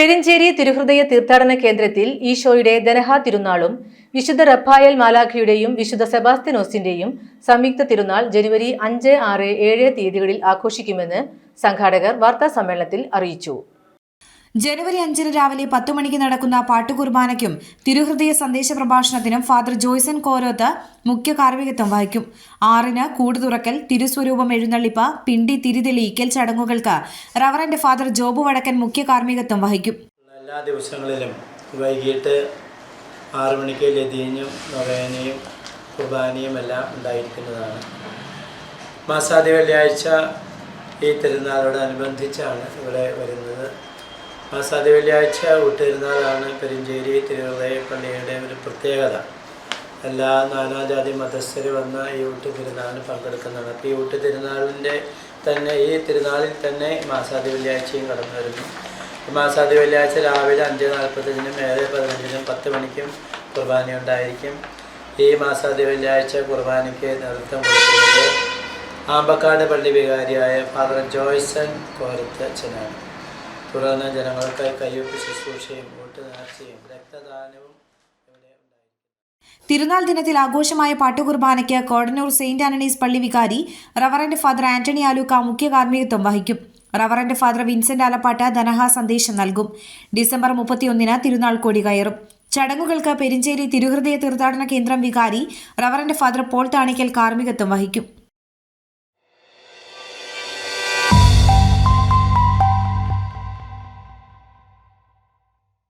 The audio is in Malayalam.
പെരിഞ്ചേരി തിരുഹൃദയ തീർത്ഥാടന കേന്ദ്രത്തിൽ ഈശോയുടെ ദനഹ തിരുനാളും വിശുദ്ധ റഫായൽ മാലാഖിയുടെയും വിശുദ്ധ സെബാസ്തിനോസിന്റെയും സംയുക്ത തിരുനാൾ ജനുവരി അഞ്ച് ആറ് ഏഴ് തീയതികളിൽ ആഘോഷിക്കുമെന്ന് സംഘാടകർ വാർത്താ സമ്മേളനത്തിൽ അറിയിച്ചു. ജനുവരി അഞ്ചിന് രാവിലെ പത്തു മണിക്ക് നടക്കുന്ന പാട്ടുകുർബാനയ്ക്കും തിരുഹൃദയ സന്ദേശ പ്രഭാഷണത്തിനും ഫാദർ ജോയ്സൺ കോരോത്ത് മുഖ്യ കാർമികത്വം വഹിക്കും. ആറിന് കൂടുതുറക്കൽ തിരുസ്വരൂപം എഴുന്നള്ളിപ്പ് പിണ്ടി തിരിതെളിയിക്കൽ ചടങ്ങുകൾക്ക് റവറന്റ് ഫാദർ ജോബു വടക്കൻ മുഖ്യ കാർമികത്വം വഹിക്കും. എല്ലാ ദിവസങ്ങളിലും വൈകിട്ട് ആറു മണിക്ക് ലതീനും നൊവേനയും കുർബാനയും എല്ലാം ഉണ്ടായിരിക്കുന്നതാണ്. മാസാദി വെള്ളിയാഴ്ച ഈ തിരുനാളോടനുബന്ധിച്ചാണ് ഇവിടെ വരുന്നത്. മാസാദി വെള്ളിയാഴ്ച ഊട്ടിരുന്നാളാണ് പെരിഞ്ചേരി തിരുഹൃദയ പള്ളിയുടെ ഒരു പ്രത്യേകത. എല്ലാ നാനാജാതി മതസ്ഥർ വന്ന ഈ ഊട്ട് തിരുനാളിന് പങ്കെടുക്കുന്നതാണ്. അപ്പോൾ ഈ ഊട്ട് തിരുനാളിന്റെ തന്നെ ഈ തിരുനാളിൽ തന്നെ മാസാദി വെള്ളിയാഴ്ചയും കടന്നു വരുന്നു. മാസാദി വെള്ളിയാഴ്ച രാവിലെ അഞ്ച് നാൽപ്പത്തഞ്ചിനും ഏഴ് പതിനഞ്ചിനും പത്ത് മണിക്കും കുർബാന ഉണ്ടായിരിക്കും. ഈ മാസാദി വെള്ളിയാഴ്ച കുർബാനയ്ക്ക് നേതൃത്വം കൊടുക്കുന്നത് ആമ്പക്കാട് പള്ളി വികാരിയായ ഫാദർ ജോയ്സൺ കോരത്ത് അച്ഛനാണ് തുടർന്ന് ജനങ്ങൾക്കായി കയ്യൊപ്പ് ശുശ്രൂഷയും വോട്ട് നേർച്ചയും രക്തദാനവും തിരുനാൾ ദിനത്തിൽ ആഘോഷമായ പാട്ടുകുർബാനയ്ക്ക് കോടനൂർ സെയിന്റ് ആന്റണീസ് പള്ളി വികാരി റവറന്റ് ഫാദർ ആന്റണി ആലൂക്ക മുഖ്യ കാർമ്മികത്വം വഹിക്കും. റവറന്റ് ഫാദർ വിൻസെന്റ് ആലപ്പാട്ട് ധനഹ സന്ദേശം നൽകും. ഡിസംബർ മുപ്പത്തിയൊന്നിന് തിരുനാൾ കൊടി കയറും. ചടങ്ങുകൾക്ക് പെരിഞ്ചേരി തിരുഹൃദയ തീർത്ഥാടന കേന്ദ്രം വികാരി റവറന്റ് ഫാദർ പോൾ താണിക്കൽ കാർമ്മികത്വം വഹിക്കും.